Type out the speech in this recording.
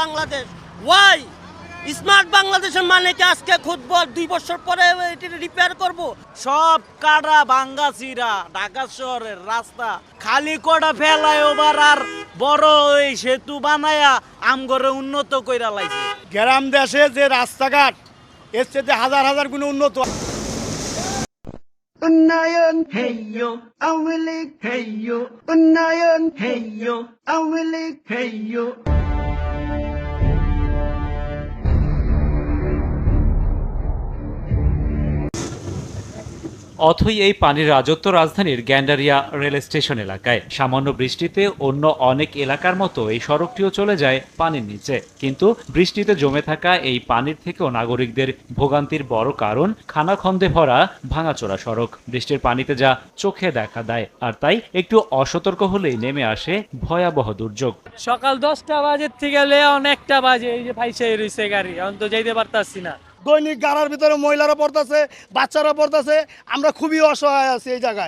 Bangladesh. Y smart বাংলাদেশের মানে কি আজকে খুঁজব দুই বছর পরে এটি রিপেয়ার করব? সব কাটা ভাঙ্গা চিরা ঢাকা শহরের রাস্তা। খালি কটা ফেলায় ওবার আর বড় ওই সেতু বানায়া আমগরে উন্নত কইরা লাইছে। গ্রাম দেশে যে রাস্তাঘাট এর চেয়ে হাজার হাজার গুণ উন্নত। উন্নয়ন। হেইয়ো আওয়ামী লীগ। হেইয়ো উন্নয়ন। হেইয়ো আওয়ামী লীগ। হেইয়ো অথই এই পানির রাজত্ব রাজধানীর গ্যান্ডারিয়া রেল স্টেশন এলাকায়। সামান্য বৃষ্টিতে অন্য অনেক এলাকার মতো এই সড়কটিও চলে যায় পানির নিচে। কিন্তু বৃষ্টিতে জমে থাকা এই পানির থেকেও নাগরিকদের ভোগান্তির বড় কারণ খানাখন্দে ভরা ভাঙাচোরা সড়ক। বৃষ্টির পানিতে যা চোখে দেখা দেয়, আর তাই একটু অসতর্ক হলেই নেমে আসে ভয়াবহ দুর্যোগ। সকাল দশটা বাজে থেকে অনেকটা বাজে, এই যে ফাইসে রয়েছে গাড়ি অন্ত যাইতে পারতাছি না। দৈনিক গাড়ার ভিতরে মহিলারা পড়তেছে বাচ্চারা পড়তেছে। আমরা খুবই অসহায় আছি এই জায়গায়।